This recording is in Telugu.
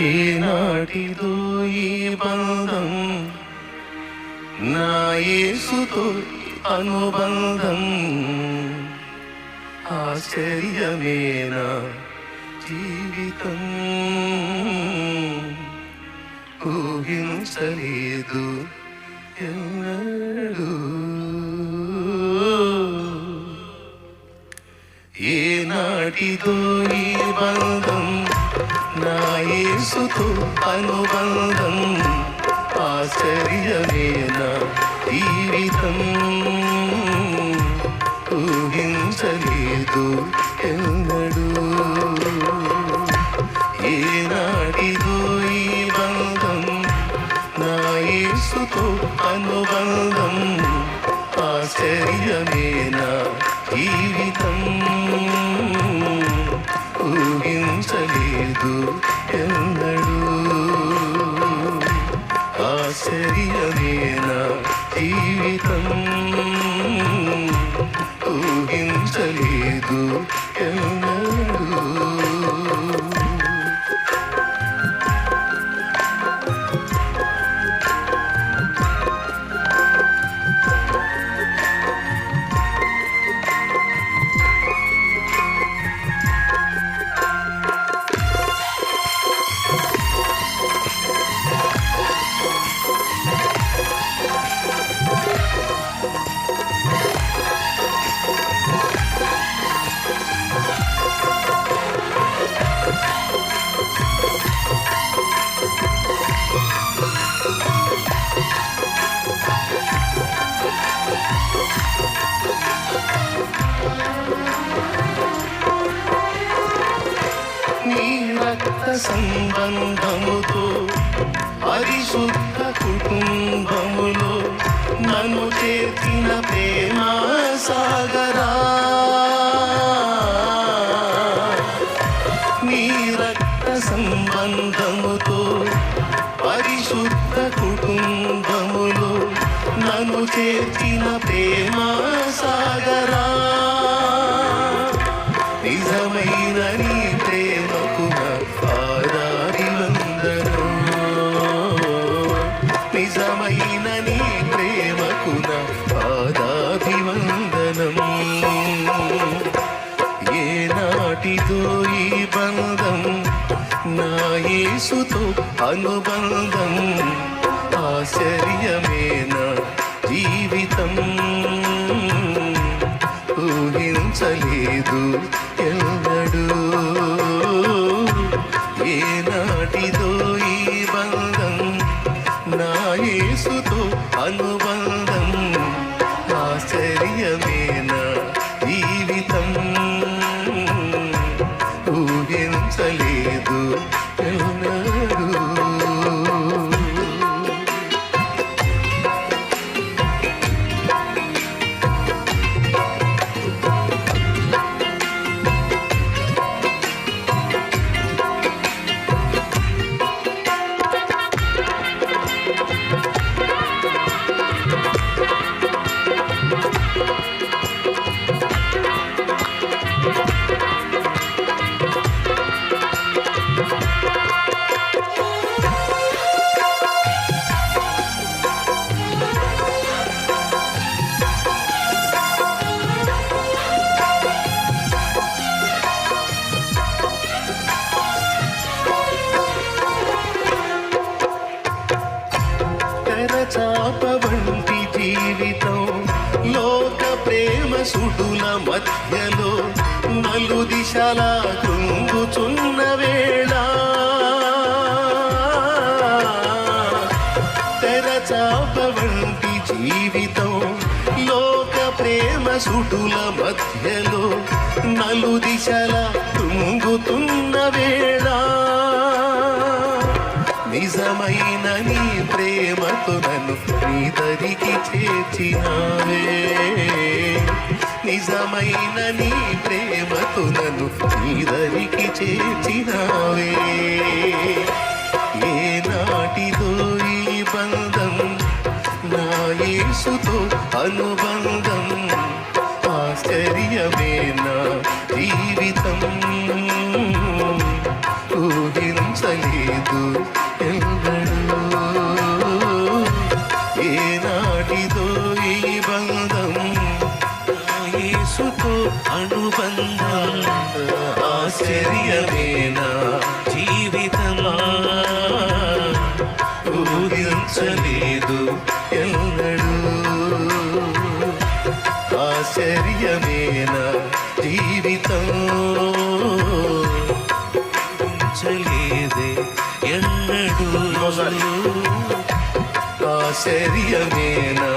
ఏనాటిదో ఈ బంధం? నా యేసుతో అనుబంధం. ఆశ్చర్యమేనా జీవితం? ఊహించలేదు ఎన్నడూ ఏనాటిదో ఈ బంధం నా యేసుతో అనుబంధం. ఆశ్చర్యమేనా జీవితం. ఊహించలేదు ఎన్నడూ. ఏ ఏనాటిదో ఈ బంధం నా యేసుతో అనుబంధం. ఆశ్చర్యమేనా జీవితం. ఊహించలేదు ఎన్నడూ ఆశ్చర్యమేనా సంబంధముతో పరిశుద్ధ కుటుంబములో నన్ను చేర్చిన ప్రేమ సాగరా. నీ రక్త సంబంధముతో పరిశుద్ధ కుటుంబములో నన్ను చేర్చిన ప్రేమ సాగరా. నిజమైన యేసుతో అనుబంధం ఆశ్చర్యమేనా జీవితం? ఊహించలేదు ఎన్నడూ చాప వంటి జీవితం లోక ప్రేమ సుడుల మధ్యలో నలు దిశల కృంగుచున్న వేళ. తెర చాప వంటి జీవితం లోక ప్రేమ సుడుల మధ్యలో నలు దిశల కృంగుతున్న వేళ. నిజమైన నీ ప్రేమతో నన్ను నీ దరికి చేర్చినావే. నిజమైన నీ ప్రేమతో నన్ను నీ దరికి చేర్చినావే. ఏ నాటిదో ఈ బంధం నా యేసుతో అనుబంధం ఆశ్చర్యమే నా జీవితం. బంధం యేసుతో అనుబంధం ఆశ్చర్యమేనా జీవితమా? ఊహించలేదు ఎన్నడూ. ఆశ్చర్యమేనా జీవితం? చలేదే ఎన్నడూ. ఆశ్చర్యమేనా